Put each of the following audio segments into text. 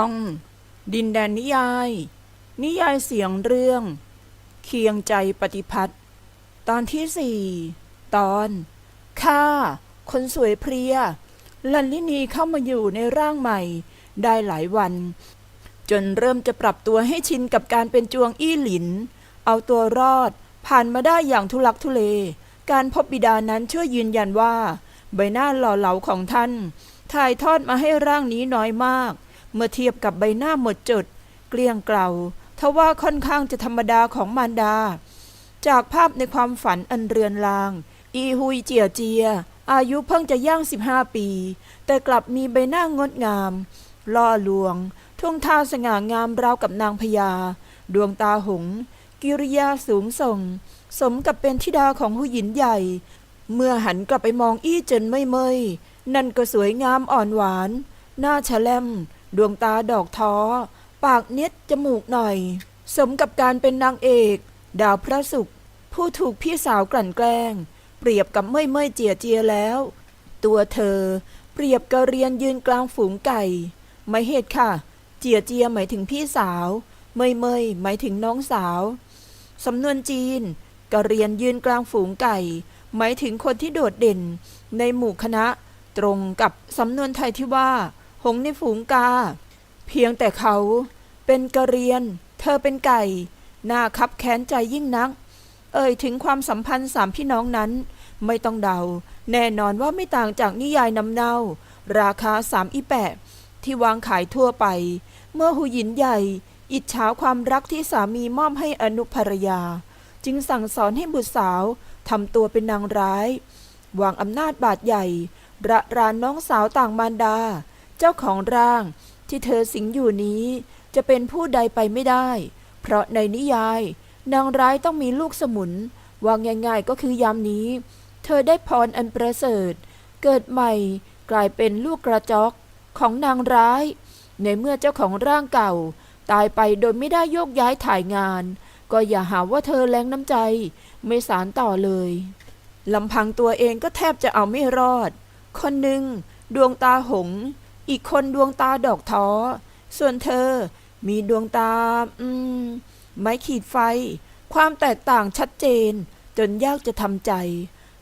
อง ดินแดนนิยาย นิยายเสียงเรื่อง เคียงใจปฏิพัทธ์ตอนที่สี่ตอนข้าคนสวยเพรีย ลันลินีเข้ามาอยู่ในร่างใหม่ ได้หลายวัน จนเริ่มจะปรับตัวให้ชินกับการเป็นจวงอี้หลิน เอาตัวรอดผ่านมาได้อย่างทุลักทุเล การพบบิดานั้นช่วยยืนยันว่า ใบหน้าหล่อเหลาของท่านถ่ายทอดมาให้ร่างนี้น้อยมาก เมื่อเทียบกับใบหน้าหมดจด เกลี้ยงเกลาทว่าค่อนข้างจะธรรมดาของมารดา จากภาพในความฝันอันเรือนราง อีฮุยเจียเจีย อายุเพิ่งจะย่าง 15 ปี แต่กลับมีใบหน้างดงาม ล่อลวง ท่วงท่าสง่างามราวกับนางพญา ดวงตาหงส์กิริยาสูงส่ง สมกับเป็นธิดาของผู้หญิงใหญ่ เมื่อหันกลับไปมองอี้เจินไม่เมยนั่นก็สวยงามอ่อนหวาน หน้าฉลม ดวงตาดอกท้อ ปากเน็ดจมูกหน่อย สมกับการเป็นนางเอก ดาวพระศุกร์ผู้ถูกพี่สาวกลั่นแกล้ง เปรียบกับเมื่อยเมื่อยเจียเจียแล้ว ตัวเธอ เปรียบกระเรียนยืนกลางฝูงไก่ ไม่เหตุค่ะ เจียเจียหมายถึงพี่สาว เมื่อยเมื่อยหมายถึงน้องสาว สำนวนจีนกระเรียนยืนกลางฝูงไก่ หมายถึงคนที่โดดเด่น ในหมู่คณะ ตรงกับสำนวนไทยที่ว่า หงในฝูงกา เพียงแต่เขาเป็นกระเรียน เธอเป็นไก่ หน้าคับแค้นใจยิ่งนัก เอ่ยถึงความสัมพันธ์สามพี่น้องนั้น ไม่ต้องเดา แน่นอนว่าไม่ต่างจากนิยายนำเนาราคาสามอีแปะ ที่วางขายทั่วไป เมื่อหูหยินใหญ่ อิจฉาความรักที่สามีมอบให้อนุภรรยา จึงสั่งสอนให้บุตรสาวทำตัวเป็นนางร้าย วางอำนาจบาดใหญ่ระรานน้องสาวต่างมารดา เจ้าของร่างที่เธอสิงอยู่นี้จะเป็นผู้ใดไปไม่ได้ เพราะในนิยาย นางร้ายต้องมีลูกสมุนวางง่ายๆก็คือยามนี้ เธอได้พรอันประเสริฐ เกิดใหม่กลายเป็นลูกกระจอกของนางร้าย ในเมื่อเจ้าของร่างเก่า ตายไปโดยไม่ได้โยกย้ายถ่ายงาน ก็อย่าหาว่าเธอแรงน้ำใจ ไม่สารต่อเลยลำพังตัวเองก็แทบจะเอาไม่รอด คนหนึ่งดวงตาหง อีกคนดวงตาดอกท้อ ส่วนเธอมีดวงตา อืม ไม้ขีดไฟ ความแตกต่างชัดเจน จนยากจะทำใจ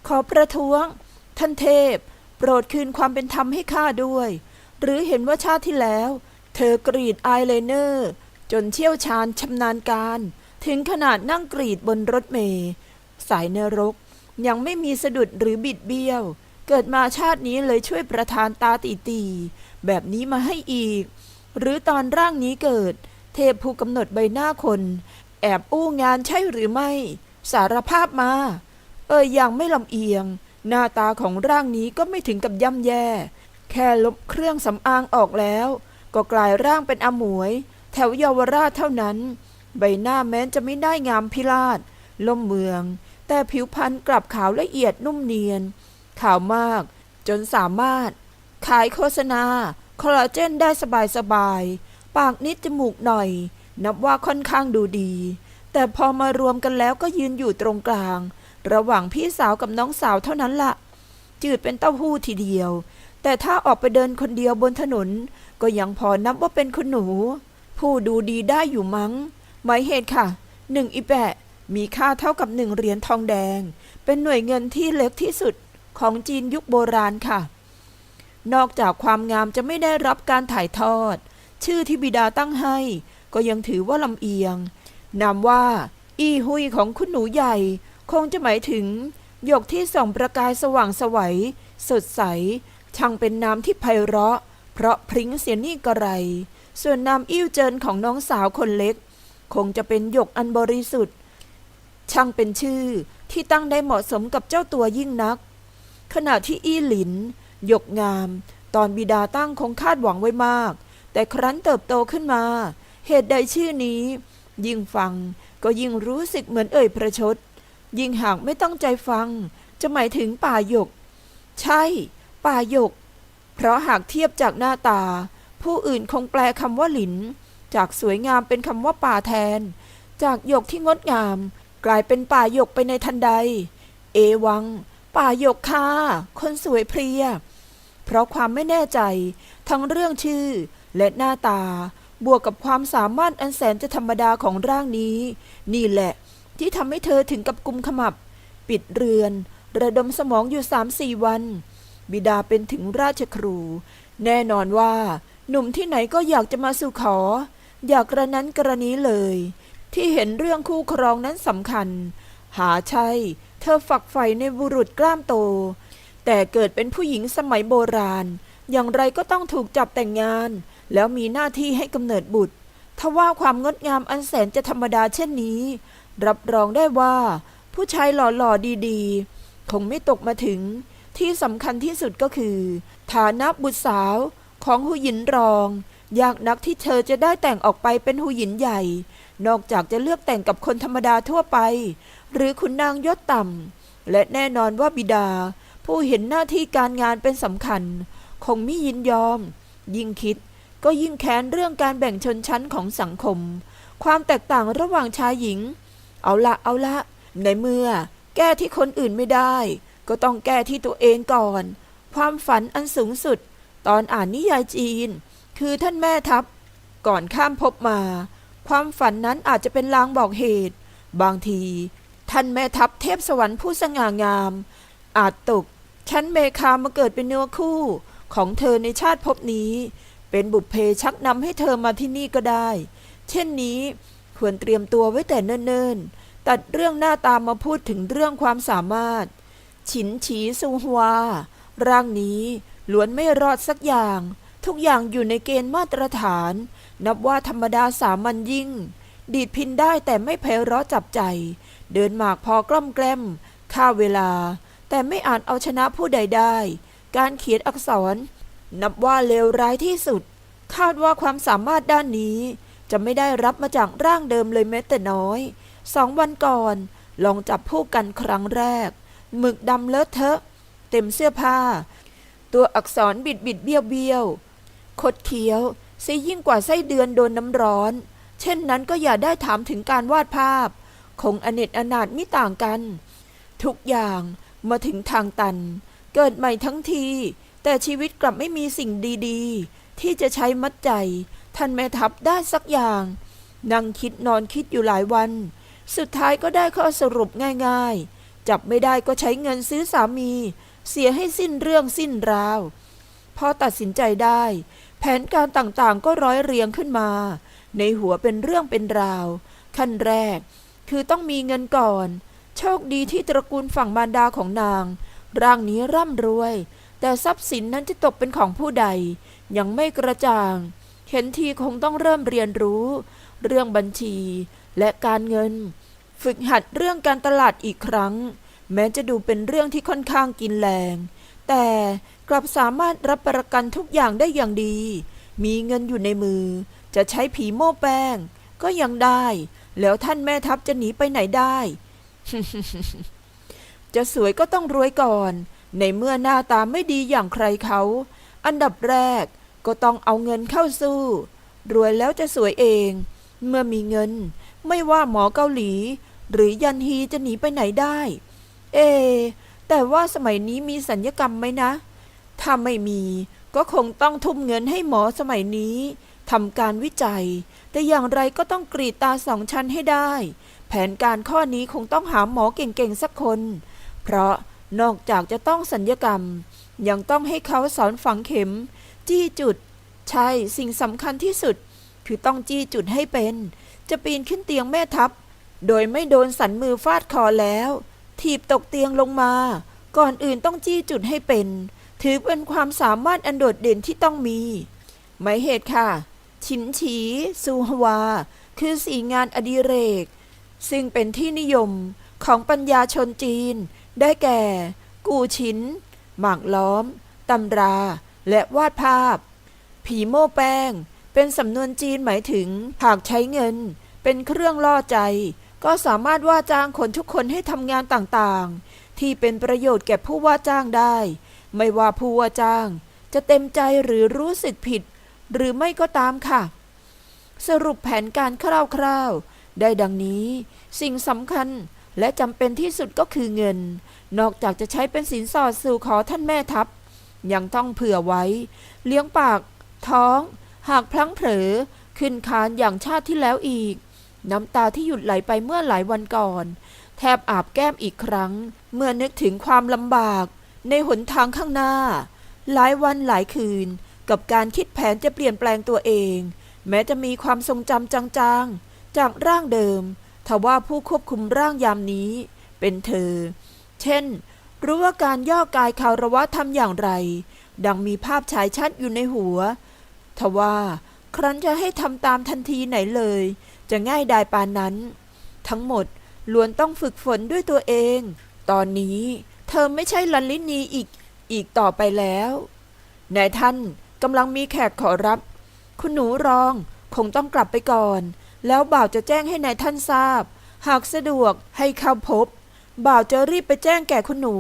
ขอประท้วง ท่านเทพ โปรดคืนความเป็นธรรมให้ข้าด้วย หรือเห็นว่าชาติที่แล้ว เธอกรีดอายไลเนอร์ จนเชี่ยวชาญชำนาญการ ถึงขนาดนั่งกรีดบนรถเมล์สายเนรก ยังไม่มีสะดุดหรือบิดเบี้ยว เกิดมาชาตินี้เลยช่วยประทานตาตีตี แบบนี้มาให้อีก หรือตอนร่างนี้เกิด เทพผู้กำหนดใบหน้าคน แอบอู้งานใช่หรือไม่ สารภาพมา เอ่ยอย่างไม่ลำเอียง หน้าตาของร่างนี้ก็ไม่ถึงกับย่ำแย่ แค่ลบเครื่องสำอางออกแล้ว ก็กลายร่างเป็นอมวย แถวเยาวราชเท่านั้น ใบหน้าแม้นจะไม่ได้งามพิราชล่มเมือง แต่ผิวพรรณกลับขาวละเอียดนุ่มเนียน ขาวมาก จนสามารถ ขายโฆษณา คอลลาเจนได้สบายๆปากนิดจมูกหน่อย นับว่าค่อนข้างดูดี แต่พอมารวมกันแล้วก็ยืนอยู่ตรงกลาง ระหว่างพี่สาวกับน้องสาวเท่านั้นละจืดเป็นเต้าหู้ทีเดียว แต่ถ้าออกไปเดินคนเดียวบนถนน ก็ยังพอนับว่าเป็นคนหนู ผู้ดูดีได้อยู่มั้ง หมายเหตุค่ะหนึ่งอีแปะมีค่าเท่ากับหนึ่งเหรียญทองแดง เป็นหน่วยเงินที่เล็กที่สุดของจีนยุคโบราณค่ะ นอกจากความงามจะไม่ได้รับการถ่ายทอด ชื่อที่บิดาตั้งให้ ก็ยังถือว่าลำเอียง นามว่า อีหุยของคุณหนูใหญ่ คงจะหมายถึง หยกที่ส่องประกายสว่างไสวัย สดใส ช่างเป็นนามที่ไพเราะ เพราะพริ้งเสียนี่กระไร ส่วนนามอิ่วเจินของน้องสาวคนเล็ก คงจะเป็นหยกอันบริสุทธิ์ ช่างเป็นชื่อที่ตั้งได้เหมาะสมกับเจ้าตัวยิ่งนัก ขณะที่อี้หลิน หยกงาม ตอนบิดาตั้งคงคาดหวังไว้มาก แต่ครั้นเติบโตขึ้นมา เหตุใดชื่อนี้ ยิ่งฟังก็ยิ่งรู้สึกเหมือนเอ่ยประชด ยิ่งหากไม่ตั้งใจฟัง จะหมายถึงป่าหยก ใช่ ป่าหยก เพราะหากเทียบจากหน้าตา ผู้อื่นคงแปลคำว่าหลิน จากสวยงามเป็นคำว่าป่าแทน จากหยกที่งดงาม กลายเป็นป่าหยกไปในทันใด เอวัง ป่าหยกค่ะคนสวยเพรีย เพราะความไม่แน่ใจ ทั้งเรื่องชื่อและหน้าตา บวกกับความสามารถอันแสนจะธรรมดาของร่างนี้ นี่แหละ ที่ทำให้เธอถึงกับกุมขมับ ปิดเรือน ระดมสมองอยู่สามสี่วัน บิดาเป็นถึงราชครู แน่นอนว่า หนุ่มที่ไหนก็อยากจะมาสู่ขอ อยากกระนั้นกระนี้เลย ที่เห็นเรื่องคู่ครองนั้นสำคัญ หาใช่ เธอฝักใฝ่ในบุรุษกล้ามโต แต่เกิดเป็นผู้หญิงสมัยโบราณ อย่างไรก็ต้องถูกจับแต่งงาน แล้วมีหน้าที่ให้กำเนิดบุตรทว่าความงดงามอันแสนจะธรรมดาเช่นนี้ รับรองได้ว่า ผู้ชายหล่อๆดีๆ คงไม่ตกมาถึง ที่สำคัญที่สุดก็คือ ฐานะบุตรสาวของหูหยินรอง ยากนักที่เธอจะได้แต่งออกไปเป็นหูหยินใหญ่ นอกจากจะเลือกแต่งกับคนธรรมดาทั่วไป หรือขุนนางยศต่ำและแน่นอนว่าบิดา ผู้เห็นหน้าที่การงานเป็นสำคัญ คงไม่ยินยอม ยิ่งคิดก็ยิ่งแค้นเรื่องการแบ่งชนชั้นของสังคม ความแตกต่างระหว่างชายหญิง เอาละเอาละ ในเมื่อ แก้ที่คนอื่นไม่ได้ ก็ต้องแก้ที่ตัวเองก่อน ความฝันอันสูงสุด ตอนอ่านนิยายจีน คือท่านแม่ทัพ ก่อนข้ามภพมา ความฝันนั้นอาจจะเป็นลางบอกเหตุ บางที ท่านแม่ทัพเทพสวรรค์ผู้สง่างาม อาจตก ชั้นเมคามาเกิดเป็นเนื้อคู่ของเธอในชาติภพนี้ เป็นบุพเพชักนำให้เธอมาที่นี่ก็ได้ เช่นนี้ควรเตรียมตัวไว้แต่เนิ่นๆ ตัดเรื่องหน้าตามาพูดถึงเรื่องความสามารถ ฉินฉีซูฮวา ร่างนี้ล้วนไม่รอดสักอย่าง ทุกอย่างอยู่ในเกณฑ์มาตรฐาน นับว่าธรรมดาสามัญยิ่ง ดีดพินได้แต่ไม่ไพเราะจับใจ เดินหมากพอกล้อมแกล้มฆ่าเวลา แต่ไม่อาจเอาชนะผู้ใดได้ การเขียนอักษร นับว่าเลวร้ายที่สุด คาดว่าความสามารถด้านนี้ จะไม่ได้รับมาจากร่างเดิมเลยแม้แต่น้อย สองวันก่อน ลองจับผู้กันครั้งแรก หมึกดำเลอะเทอะ เต็มเสื้อผ้า ตัวอักษรบิดบิดเบี้ยวเบี้ยวคดเคี้ยวซียิ่งกว่าไส้เดือนโดนน้ำร้อน เช่นนั้นก็อย่าได้ถามถึงการวาดภาพ คงอเนจอนาถมิต่างกัน ทุกอย่าง มาถึงทางตัน เกิดใหม่ทั้งที แต่ชีวิตกลับไม่มีสิ่งดีๆ ที่จะใช้มัดใจท่านแม่ทัพได้สักอย่าง นั่งคิดนอนคิดอยู่หลายวัน สุดท้ายก็ได้ข้อสรุปง่ายๆ จับไม่ได้ก็ใช้เงินซื้อสามี เสียให้สิ้นเรื่องสิ้นราวพอตัดสินใจได้ แผนการต่างๆก็ร้อยเรียงขึ้นมา ในหัวเป็นเรื่องเป็นราว ขั้นแรกคือต้องมีเงินก่อน โชคดีที่ตระกูลฝั่งมารดาของนาง ร่างนี้ร่ำรวย แต่ทรัพย์สินนั้นจะตกเป็นของผู้ใด ยังไม่กระจ่าง เห็นทีคงต้องเริ่มเรียนรู้ เรื่องบัญชีและการเงิน ฝึกหัดเรื่องการตลาดอีกครั้ง แม้จะดูเป็นเรื่องที่ค่อนข้างกินแรง แต่กลับสามารถรับประกันทุกอย่างได้อย่างดี มีเงินอยู่ในมือ จะใช้ผีโม้แป้ง ก็ยังได้ แล้วท่านแม่ทัพจะหนีไปไหนได้ จะสวยก็ต้องรวยก่อน ในเมื่อหน้าตาไม่ดีอย่างใครเขา อันดับแรกก็ต้องเอาเงินเข้าสู้ รวยแล้วจะสวยเอง เมื่อมีเงิน ไม่ว่าหมอเกาหลี หรือยันฮีจะหนีไปไหนได้ เอ แต่ว่าสมัยนี้มีสัญญกรรมไหมนะ ถ้าไม่มีก็คงต้องทุ่มเงินให้หมอสมัยนี้ทำการวิจัย แต่อย่างไรก็ต้องกรีดตาสองชั้นให้ได้ แผนการข้อนี้คงต้องหาหมอเก่งๆสักคน เพราะนอกจากจะต้องสัญญกรรม ยังต้องให้เขาสอนฝังเข็ม จี้จุด ใช่สิ่งสำคัญที่สุด คือต้องจี้จุดให้เป็น จะปีนขึ้นเตียงแม่ทัพโดยไม่โดนสันมือฟาดคอแล้ว ถีบตกเตียงลงมา ก่อนอื่นต้องจี้จุดให้เป็น ถือเป็นความสามารถอันโดดเด่นที่ต้องมีหมายเหตุค่ะฉินฉี ซูฮวา คือสีงานอดิเรก ซึ่งเป็นที่นิยมของปัญญาชนจีน ได้แก่ กูชินหมากล้อม ตำรา และวาดภาพ ผีโม่แป้ง เป็นสำนวนจีนหมายถึง หากใช้เงิน เป็นเครื่องล่อใจ ก็สามารถว่าจ้างคนทุกคนให้ทำงานต่างๆ ที่เป็นประโยชน์แก่ผู้ว่าจ้างได้ ไม่ว่าผู้ว่าจ้าง จะเต็มใจหรือรู้สึกผิด หรือไม่ก็ตามค่ะ สรุปแผนการคร่าวๆ ได้ดังนี้สิ่งสำคัญและจำเป็นที่สุดก็คือเงิน นอกจากจะใช้เป็นสินสอดสู่ขอท่านแม่ทัพ ยังต้องเผื่อไว้ เลี้ยงปาก ท้อง หากพลั้งเผลอ ขึ้นคานอย่างชาติที่แล้วอีก น้ำตาที่หยุดไหลไปเมื่อหลายวันก่อน แทบอาบแก้มอีกครั้ง เมื่อนึกถึงความลำบาก ในหนทางข้างหน้า หลายวันหลายคืน กับการคิดแผนจะเปลี่ยนแปลงตัวเอง แม้จะมีความทรงจำจางๆ จากร่างเดิมทว่าผู้ควบคุมร่างยามนี้ เป็นเธอ เช่น รู้ว่าการย่อกายคารวะทำอย่างไร ดังมีภาพฉายชัดอยู่ในหัว ทว่า ครั้นจะให้ทำตามทันทีไหนเลย จะง่ายดายปานนั้น ทั้งหมดล้วนต้องฝึกฝนด้วยตัวเอง ตอนนี้เธอไม่ใช่ลันลินีอีกอีกต่อไปแล้วนายท่านกำลังมีแขกขอรับ คุณหนูรองคงต้องกลับไปก่อน แล้วบ่าวจะแจ้งให้นายท่านทราบ หากสะดวกให้เข้าพบ บ่าวจะรีบไปแจ้งแก่คุณหนู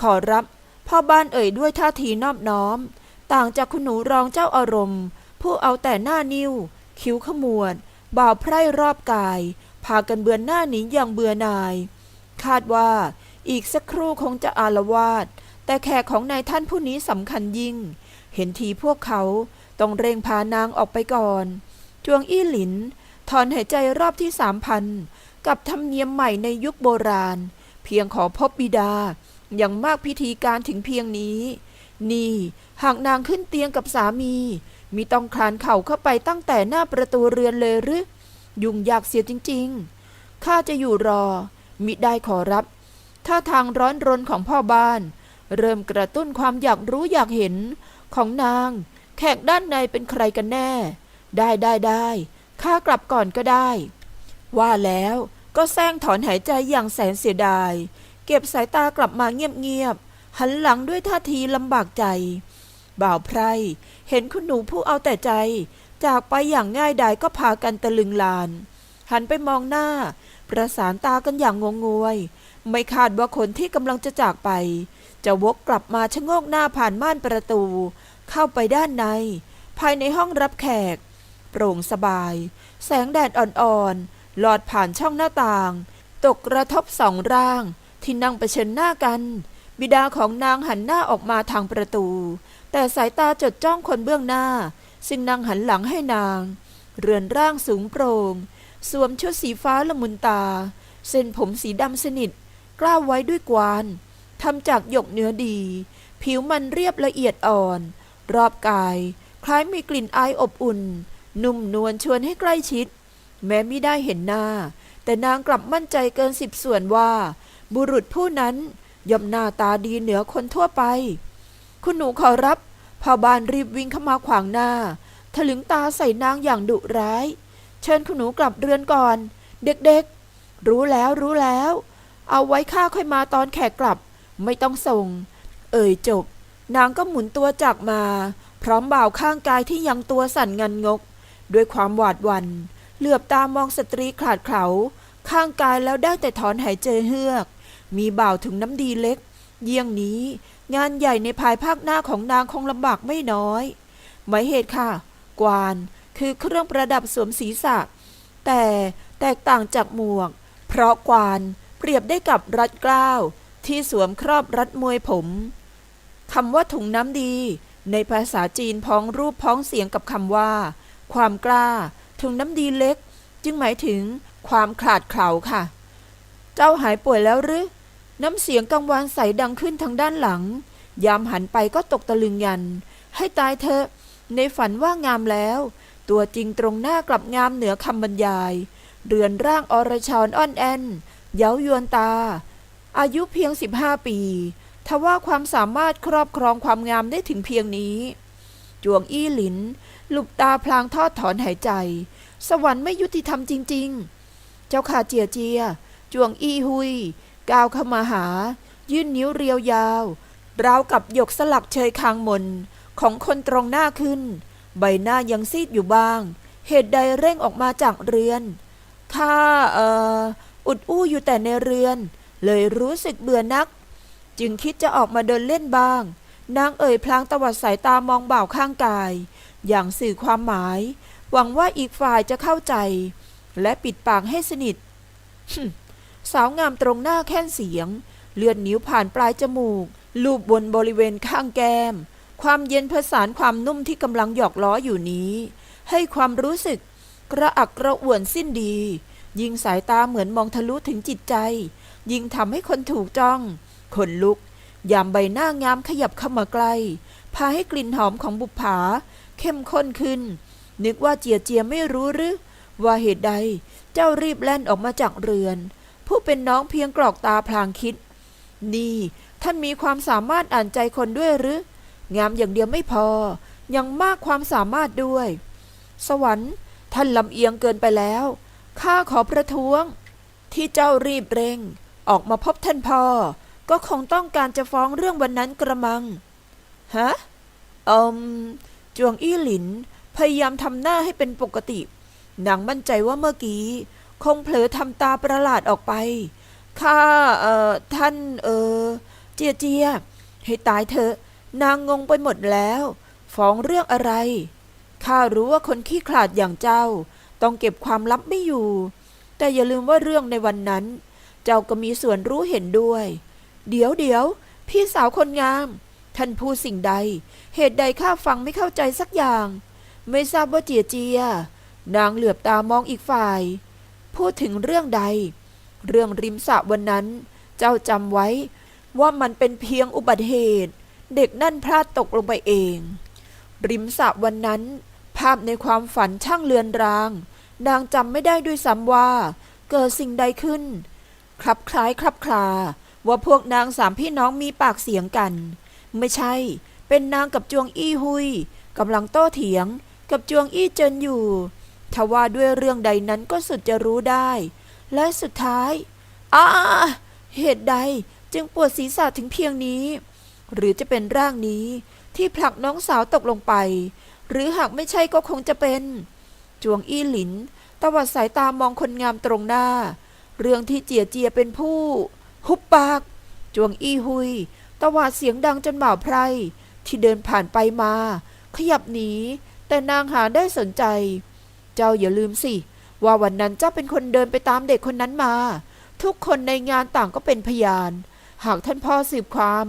ขอรับ พ่อบ้านเอ่ยด้วยท่าทีนอบน้อม ต่างจากคุณหนูรองเจ้าอารมณ์ ผู้เอาแต่หน้านิ้ว คิ้วขมวด บ่าวไพร่รอบกาย พากันเบือนหน้าหนีอย่างเบื่อนาย คาดว่าอีกสักครู่คงจะอารวาสแต่แขกของนายท่านผู้นี้สำคัญยิ่ง เห็นทีพวกเขาต้องเร่งพานางออกไปก่อน จวงอี้หลิน ถอนหายใจรอบที่สามพันกับธรรมเนียมใหม่ในยุคโบราณ เพียงขอพบบิดา อย่างมากพิธีการถึงเพียงนี้ นี่หากนางขึ้นเตียงกับสามี มีต้องคลานเข่าเข้าไปตั้งแต่หน้าประตูเรือนเลยหรือยุ่งยากเสียจริงๆ ข้าจะอยู่รอ มิได้ขอรับถ้าทางร้อนรนของพ่อบ้าน เริ่มกระตุ้นความอยากรู้อยากเห็นของนาง แขกด้านในเป็นใครกันแน่ ได้ได้ได้ ข้ากลับก่อนก็ได้ ว่าแล้วก็แซงถอนหายใจอย่างแสนเสียดาย เก็บสายตากลับมาเงียบๆ หันหลังด้วยท่าทีลำบากใจ บ่าวไพรเห็นคุณหนูผู้เอาแต่ใจ จากไปอย่างง่ายดายก็พากันตะลึงลาน หันไปมองหน้า ประสานตากันอย่างงงงวย ไม่คาดว่าคนที่กำลังจะจากไป จะวกกลับมาชะโงกหน้าผ่านม่านประตู เข้าไปด้านใน ภายในห้องรับแขก โปร่งสบาย แสงแดดอ่อนๆ หลอดผ่านช่องหน้าต่าง ตกกระทบสองร่าง ที่นั่งเผชิญหน้ากัน บิดาของนางหันหน้าออกมาทางประตู แต่สายตาจดจ้องคนเบื้องหน้า ซึ่งนางหันหลังให้นาง เรือนร่างสูงโปร่ง สวมชุดสีฟ้าละมุนตา เส้นผมสีดำสนิท กล้าวไว้ด้วยกวานทำจากหยกเนื้อดี ผิวมันเรียบละเอียดอ่อน รอบกาย คล้ายมีกลิ่นอายอบอุ่น นุ่มนวลชวนให้ใกล้ชิด แม้ไม่ได้เห็นหน้า แต่นางกลับมั่นใจเกินสิบส่วนว่า บุรุษผู้นั้นย่อมหน้าตาดีเหนือคนทั่วไป คุณหนูขอรับพ่อบานรีบวิ่งเข้ามาขวางหน้าถลึงตาใส่นางอย่างดุร้าย เชิญคุณหนูกลับเรือนก่อน เด็กๆ รู้แล้วรู้แล้ว เอาไว้ข้าค่อยมาตอนแขกกลับ ไม่ต้องส่ง เอ่ยจบ นางก็หมุนตัวจากมา พร้อมบ่าวข้างกายที่ยังตัวสั่นงันงก ด้วยความหวาดหวัน่นเหลือบตามองสตรีขาดเขา ข้างกายแล้วได้แต่ถอนหายใจเฮือก มีบ่าวถึงน้ำดีเล็ก เยี่ยงนี้ งานใหญ่ในภายภาคหน้าของนางคงลำบากไม่น้อย หมายเหตุค่ะ กวานคือเครื่องประดับสวมศีรษะ แต่แตกต่างจากหมวก เพราะกวานเปรียบได้กับรัดเกล้าว ที่สวมครอบรัดมวยผมคำว่าถุงน้ำดี ในภาษาจีนพ้องรูปพ้องเสียงกับคำว่า ความกล้า ถุงน้ำดีเล็ก จึงหมายถึงความขลาดเขลาค่ะ เจ้าหายป่วยแล้วหรือน้ำเสียงกังวานใสดังขึ้นทางด้านหลัง ยามหันไปก็ตกตะลึงยัน ให้ตายเถอะ ในฝันว่างามแล้ว ตัวจริงตรงหน้ากลับงามเหนือคำบรรยาย เรือนร่างอรชรอ่อนแอนเย้ายวนตา อายุเพียง 15 ปี ทว่าความสามารถครอบครองความงามได้ถึงเพียงนี้ จวงอี้หลิน หลุบตาพลางทอดถอนหายใจ สวรรค์ไม่ยุติธรรมจริง ๆ เจ้าขาเจียเจีย จวงอี้หุย ก้าวเข้ามาหา ยื่นนิ้วเรียวยาวราวกับหยกสลักเชยคางมนของคนตรงหน้าขึ้น ใบหน้ายังซีดอยู่บ้าง เหตุใดเร่งออกมาจากเรือน ข้าเอ่อ อุดอู้อยู่แต่ในเรือน เลยรู้สึกเบื่อนัก จึงคิดจะออกมาเดินเล่นบ้าง นางเอ่ยพลางตวัดสายตามองบ่าวข้างกาย อย่างสื่อความหมาย หวังว่าอีกฝ่ายจะเข้าใจ และปิดปากให้สนิทสาวงามตรงหน้าแค่นเสียง เลือดนิ้วผ่านปลายจมูก ลูบบนบริเวณข้างแก้ม ความเย็นผสานความนุ่มที่กำลังหยอกล้ออยู่นี้ ให้ความรู้สึกกระอักกระอ่วนสิ้นดี ยิงสายตาเหมือนมองทะลุถึงจิตใจ ยิงทำให้คนถูกจ้องขนลุก ยามใบหน้างามขยับเข้ามาใกล้ พาให้กลิ่นหอมของบุปผา เข้มข้นขึ้น นึกว่าเจียเจียไม่รู้หรือ ว่าเหตุใด เจ้ารีบแล่นออกมาจากเรือน ผู้เป็นน้องเพียงกรอกตาพลางคิด นี่ ท่านมีความสามารถอ่านใจคนด้วยหรือ งามอย่างเดียวไม่พอ ยังมากความสามารถด้วย สวรรค์ท่านลำเอียงเกินไปแล้ว ข้าขอประท้วง ที่เจ้ารีบเร่ง ออกมาพบท่านพ่อ ก็คงต้องการจะฟ้องเรื่องวันนั้นกระมัง ฮะเอิมจวงอี้หลิน พยายามทำหน้าให้เป็นปกตินางมั่นใจว่าเมื่อกี้ คงเผลอทำตาประหลาดออกไป ข้า เอ่อ ท่าน เออ เจียเจีย ให้ตายเถอะ นางงงไปหมดแล้ว ฟ้องเรื่องอะไร ข้ารู้ว่าคนขี้ขลาดอย่างเจ้า ต้องเก็บความลับไม่อยู่ แต่อย่าลืมว่าเรื่องในวันนั้น เจ้าก็มีส่วนรู้เห็นด้วย เดี๋ยวเดี๋ยวพี่สาวคนงาม ท่านพูดสิ่งใด เหตุใดข้าฟังไม่เข้าใจสักอย่าง ไม่ทราบว่าเจียเจีย นางเหลือบตามองอีกฝ่าย พูดถึงเรื่องใด เรื่องริมสระวันนั้น เจ้าจำไว้ว่ามันเป็นเพียงอุบัติเหตุ เด็กนั่นพลาดตกลงไปเอง ริมสระวันนั้น ภาพในความฝันช่างเลือนราง นางจำไม่ได้ด้วยซ้ำว่า เกิดสิ่งใดขึ้นคลับคล้ายคลับคลา ว่าพวกนางสามพี่น้องมีปากเสียงกัน ไม่ใช่ เป็นนางกับจวงอี้หุยกำลังโต้เถียงกับจวงอี้เจินอยู่ทว่าด้วยเรื่องใดนั้นก็สุดจะรู้ได้ และสุดท้ายอ้าเหตุใดจึงปวดศีรษะถึงเพียงนี้ หรือจะเป็นร่างนี้ที่ผลักน้องสาวตกลงไป หรือหากไม่ใช่ก็คงจะเป็น จวงอี้หลินตวัดสายตามองคนงามตรงหน้า เรื่องที่เจียเจียเป็นผู้ หุบปาก จวงอี้หุย ตวาดเสียงดังจนบ่าไพร ที่เดินผ่านไปมา ขยับหนี แต่นางหาได้สนใจ เจ้าอย่าลืมสิ ว่าวันนั้นเจ้าเป็นคนเดินไปตามเด็กคนนั้นมา ทุกคนในงานต่างก็เป็นพยาน หากท่านพ่อสืบความ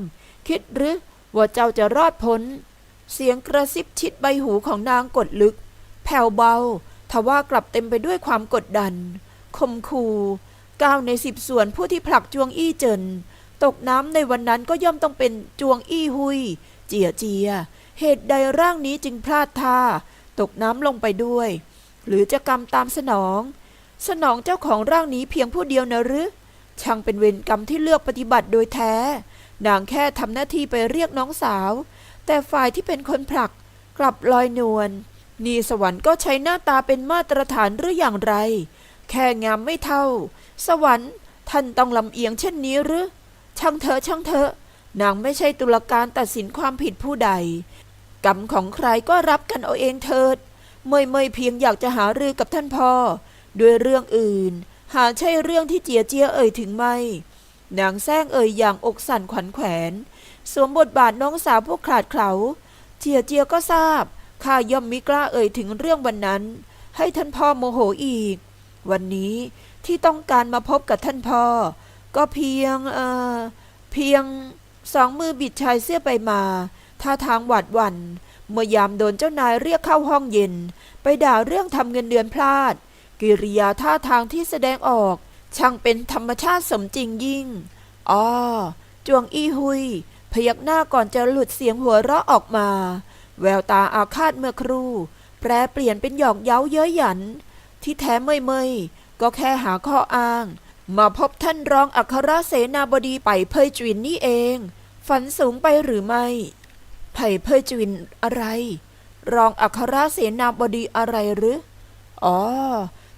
คิดหรือว่าเจ้าจะรอดพ้น เสียงกระซิบชิดใบหูของนางกดลึก แผ่วเบาทว่ากลับเต็มไปด้วยความกดดันคมคู เก้าในสิบส่วนผู้ที่ผลักจวงอี้เจิน ตกน้ำในวันนั้นก็ย่อมต้องเป็นจวงอี้หุย เจียเจีย เหตุใดร่างนี้จึงพลาดท่า ตกน้ำลงไปด้วย หรือจะกรรมตามสนอง สนองเจ้าของร่างนี้เพียงผู้เดียวนะหรือช่างเป็นเวรกรรมที่เลือกปฏิบัติโดยแท้ นางแค่ทำหน้าที่ไปเรียกน้องสาว แต่ฝ่ายที่เป็นคนผลักกลับลอยนวลนี่สวรรค์ก็ใช้หน้าตาเป็นมาตรฐานหรืออย่างไร แค่งามไม่เท่า สวรรค์ท่านต้องลำเอียงเช่นนี้หรือ ช่างเถอะช่างเถอะ นางไม่ใช่ตุลาการตัดสินความผิดผู้ใด กรรมของใครก็รับกันเอาเองเถิด เมยเมยเพียงอยากจะหารือกับท่านพ่อ ด้วยเรื่องอื่น หาใช่เรื่องที่เจียเจียเอ่ยถึงไม่ นางแซงเอ่ยอย่างอกสั่นขวัญแขวนสวมบทบาทน้องสาวผู้ขาดเขาเจียเจียก็ทราบ ข้าย่อมมิกล้าเอ่ยถึงเรื่องวันนั้น ให้ท่านพ่อโมโหอีก วันนี้ ที่ต้องการมาพบกับท่านพ่อ ก็เพียงเอ่อเพียงสองมือบิดชายเสื้อไปมาท่าทางหวาดหวัน่นเมื่อยามโดนเจ้านายเรียกเข้าห้องเย็น ไปด่าเรื่องทำเงินเดือนพลาด กิริยาท่าทางที่แสดงออก ช่างเป็นธรรมชาติสมจริงยิ่งอ๋อจวงอี้หุย พยักหน้าก่อนจะหลุดเสียงหัวเราะออกมา แววตาอาฆาตเมื่อครู่ แปรเปลี่ยนเป็นหยอกเย้าเย้ยหยัน ที่แท้เมยเมย ก็แค่หาข้ออ้าง มาพบท่านรองอัครเสนาบดีไปเพยจวินนี่เอง ฝันสูงไปหรือไม่ไผ่เพยจวินอะไร รองอัครเสนาบดีอะไรหรือ อ๋อ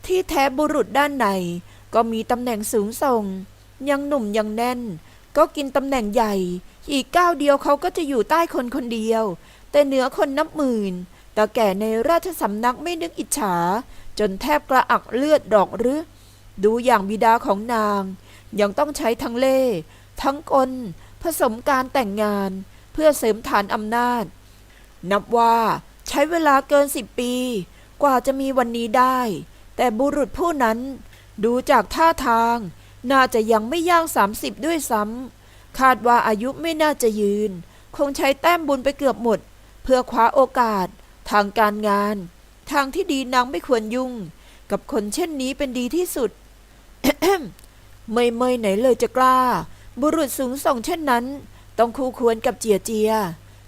ที่แท้บุรุษด้านในก็มีตำแหน่งสูงส่ง ยังหนุ่มยังแน่น ก็กินตำแหน่งใหญ่ อีกก้าวเดียวเขาก็จะอยู่ใต้คนคนเดียว แต่เหนือคนนับหมื่น ต่แก่ในราชสำนักไม่นึกอิจฉา จนแทบกระอักเลือดดอกหรือ ดูอย่างบิดาของนาง ยังต้องใช้ทั้งเล่ ทั้งกล ผสมการแต่งงาน เพื่อเสริมฐานอำนาจ นับว่าใช้เวลาเกินสิบปี กว่าจะมีวันนี้ได้ แต่บุรุษผู้นั้น ดูจากท่าทาง น่าจะยังไม่ย่างสามสิบด้วยซ้ำคาดว่าอายุไม่น่าจะยืน คงใช้แต้มบุญไปเกือบหมด เพื่อคว้าโอกาส ทางการงาน ทางที่ดีนางไม่ควรยุ่ง กับคนเช่นนี้เป็นดีที่สุด ไม่ไม่ไหนเลยจะกล้า บุรุษสูงส่งเช่นนั้น ต้องคู่ควรกับเจียเจีย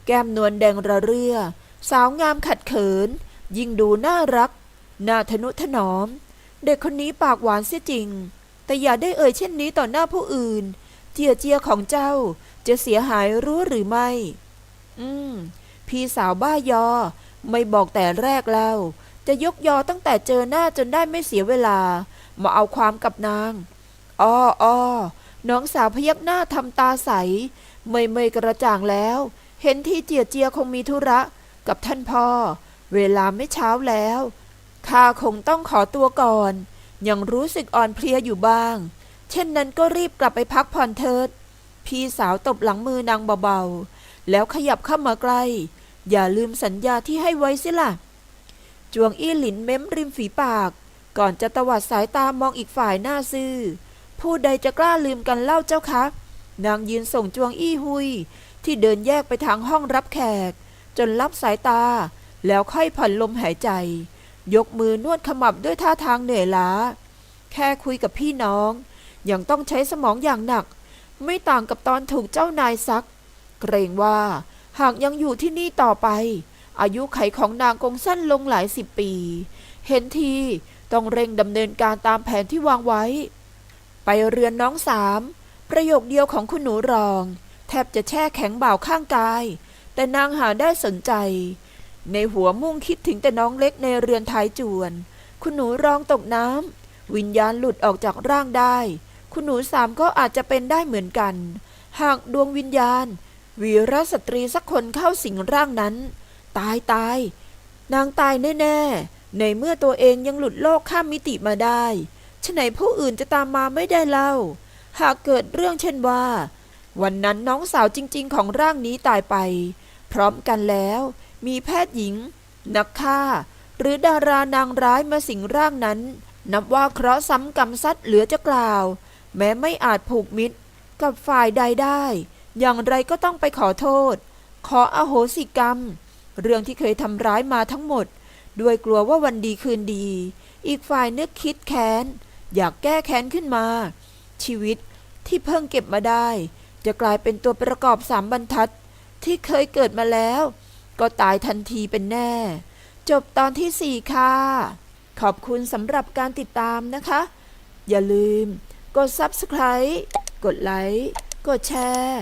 แก้มนวลแดงระเรื่อ สาวงามขัดเขิน ยิ่งดูน่ารัก น่าทนุถนอม เด็กคนนี้ปากหวานเสียจริง แต่อย่าได้เอ่ยเช่นนี้ต่อหน้าผู้อื่น เจียเจียของเจ้าจะเสียหายรู้หรือไม่ อืม พี่สาวบ้ายอ ไม่บอกแต่แรกแล้ว จะยกยอตั้งแต่เจอหน้าจนได้ไม่เสียเวลา มาเอาความกับนางอ้ออ้อน้องสาวพยักหน้าทำตาใส ไม่ไม่กระจ่างแล้ว เห็นที่เจียเจียคงมีธุระกับท่านพ่อ เวลาไม่เช้าแล้วข้าคงต้องขอตัวก่อน ยังรู้สึกอ่อนเพลียอยู่บ้าง เช่นนั้นก็รีบกลับไปพักผ่อนเถิด พี่สาวตบหลังมือนางเบาๆ แล้วขยับเข้ามาใกล้ อย่าลืมสัญญาที่ให้ไว้สิล่ะ จวงอี้หลินเม้มริมฝีปาก ก่อนจะตวัดสายตามองอีกฝ่ายหน้าซื่อ ผู้ใดจะกล้าลืมกันเล่าเจ้าคะนางยืนส่งจวงอี้หุย ที่เดินแยกไปทางห้องรับแขก จนรับสายตา แล้วค่อยผ่อนลมหายใจ ยกมือนวดขมับด้วยท่าทางเหนื่อยล้า แค่คุยกับพี่น้อง ยังต้องใช้สมองอย่างหนัก ไม่ต่างกับตอนถูกเจ้านายซัก เกรงว่า หากยังอยู่ที่นี่ต่อไป อายุไขของนางคงสั้นลงหลายสิบปี เห็นทีต้องเร่งดำเนินการตามแผนที่วางไว้ ไปเรือนน้องสาม ประโยคเดียวของคุณหนูรอง แทบจะแช่แข็งบ่าวข้างกาย แต่นางหาได้สนใจ ในหัวมุ่งคิดถึงแต่น้องเล็กในเรือนท้ายจวน คุณหนูรองตกน้ำวิญญาณหลุดออกจากร่างได้ คุณหนูสามก็อาจจะเป็นได้เหมือนกัน หากดวงวิญญาณ วีรสตรีสักคนเข้าสิงร่างนั้น ตายตาย นางตายแน่ๆ ในเมื่อตัวเองยังหลุดโลกข้ามมิติมาได้ฉะไหนผู้อื่นจะตามมาไม่ได้เล่า หากเกิดเรื่องเช่นว่า วันนั้นน้องสาวจริง ๆ ของร่างนี้ตายไป พร้อมกันแล้ว มีแพทย์หญิง นักฆ่า หรือดารานางร้ายมาสิงร่างนั้น นับว่าเคราะห์ซ้ำกรรมซัดเหลือจะกล่าว แม้ไม่อาจผูกมิตรกับฝ่ายใดได้ อย่างไรก็ต้องไปขอโทษ ขออโหสิกรรม เรื่องที่เคยทำร้ายมาทั้งหมด ด้วยกลัวว่าวันดีคืนดี อีกฝ่ายนึกคิดแค้น อยากแก้แค้นขึ้นมา ชีวิตที่เพิ่งเก็บมาได้ จะกลายเป็นตัวประกอบสามบรรทัด ที่เคยเกิดมาแล้ว ก็ตายทันทีเป็นแน่ จบตอนที่สี่ค่ะ ขอบคุณสำหรับการติดตามนะคะ อย่าลืม กด Subscribe กดไลค์ กดแชร์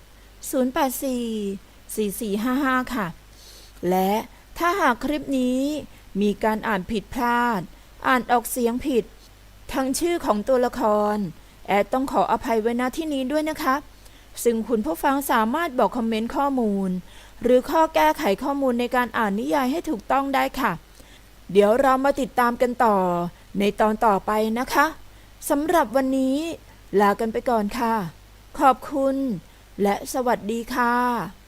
084 4455 ค่ะ และถ้าหากคลิปนี้มีการอ่านผิดพลาด อ่านออกเสียงผิด ทั้งชื่อของตัวละคร แอดต้องขออภัยไว้ณที่นี้ด้วยนะคะ ซึ่งคุณผู้ฟังสามารถบอกคอมเมนต์ข้อมูล หรือข้อแก้ไขข้อมูลในการอ่านนิยายให้ถูกต้องได้ค่ะ เดี๋ยวเรามาติดตามกันต่อ ในตอนต่อไปนะคะสำหรับวันนี้ ลากันไปก่อนค่ะ ขอบคุณ และสวัสดีค่ะ